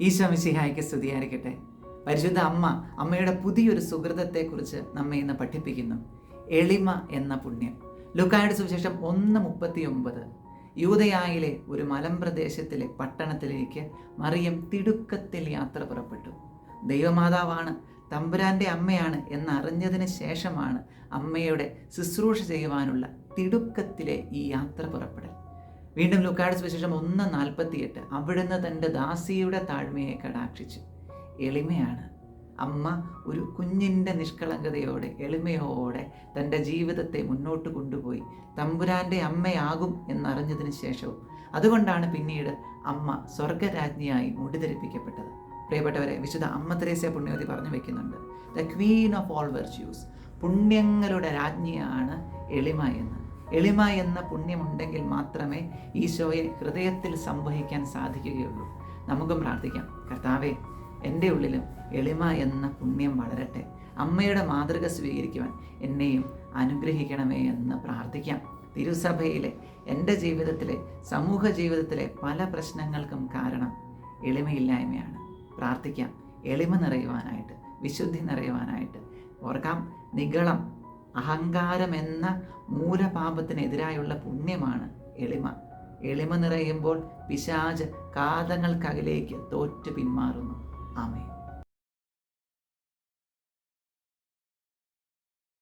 ഈശോ മിശിഹായ്ക്ക് സ്തുതിയായിരിക്കട്ടെ. പരിശുദ്ധ അമ്മ അമ്മയുടെ പുതിയൊരു സുഹൃതത്തെക്കുറിച്ച് നമ്മെ ഇന്ന് പഠിപ്പിക്കുന്നു. എളിമ എന്ന പുണ്യം. ലുക്കായുടെ സുവിശേഷം ഒന്ന് മുപ്പത്തി ഒമ്പത് യൂതയായിലെ ഒരു മലമ്പ്രദേശത്തിലെ പട്ടണത്തിലേക്ക് മറിയം തിടുക്കത്തിൽ യാത്ര പുറപ്പെട്ടു. ദൈവമാതാവാണ് തമ്പുരാന്റെ അമ്മയാണ് എന്നറിഞ്ഞതിന് ശേഷമാണ് അമ്മയുടെ ശുശ്രൂഷ ചെയ്യുവാനുള്ള തിടുക്കത്തിലെ ഈ യാത്ര പുറപ്പെടൽ. വീണ്ടും ലുക്കാട് സുവിശേഷം ഒന്ന് നാൽപ്പത്തിയെട്ട്. അവിടുന്ന് തന്റെ ദാസിയുടെ താഴ്മയെ കടാക്ഷിച്ചു. എളിമയാണ്. അമ്മ ഒരു കുഞ്ഞിന്റെ നിഷ്കളങ്കതയോടെ എളിമയോടെ തന്റെ ജീവിതത്തെ മുന്നോട്ട് കൊണ്ടുപോയി. തമ്പുരാന്റെ അമ്മയാകും എന്നറിഞ്ഞതിന് ശേഷവും. അതുകൊണ്ടാണ് പിന്നീട് അമ്മ സ്വർഗരാജ്ഞിയായി മുടിധരിപ്പിക്കപ്പെട്ടത് പ്രിയപ്പെട്ടവരെ വിശുദ്ധ അമ്മ തെരേസ്യ പുണ്യവതി പറഞ്ഞു വെക്കുന്നുണ്ട്. The queen of all virtues പുണ്യങ്ങളുടെ രാജ്ഞിയാണ് എളിമ എന്ന്. എളിമ എന്ന പുണ്യമുണ്ടെങ്കിൽ മാത്രമേ ഈശോയെ ഹൃദയത്തിൽ സംവഹിക്കാൻ സാധിക്കുകയുള്ളൂ. നമുക്കും പ്രാർത്ഥിക്കാം. കർത്താവെ എന്റെ ഉള്ളിലും എളിമ എന്ന പുണ്യം വളരട്ടെ. അമ്മയുടെ മാതൃക സ്വീകരിക്കുവാൻ എന്നെയും അനുഗ്രഹിക്കണമേ എന്ന് പ്രാർത്ഥിക്കാം. തിരുസഭയിലെ എന്റെ ജീവിതത്തിലെ സമൂഹ ജീവിതത്തിലെ പല പ്രശ്നങ്ങൾക്കും കാരണം എളിമയില്ലായ്മയാണ്. പ്രാർത്ഥിക്കാം. എളിമ നിറയുവാനായിട്ട് വിശുദ്ധി നിറയുവാനായിട്ട്. ഓർക്കാം നിഗളം അഹങ്കാരം എന്ന മൂലപാപത്തിനെതിരായുള്ള പുണ്യമാണ് എളിമ. എളിമ നിറയുമ്പോൾ പിശാജ് കാതങ്ങൾക്കകലേക്ക് തോറ്റു പിന്മാറുന്നു. ആമേ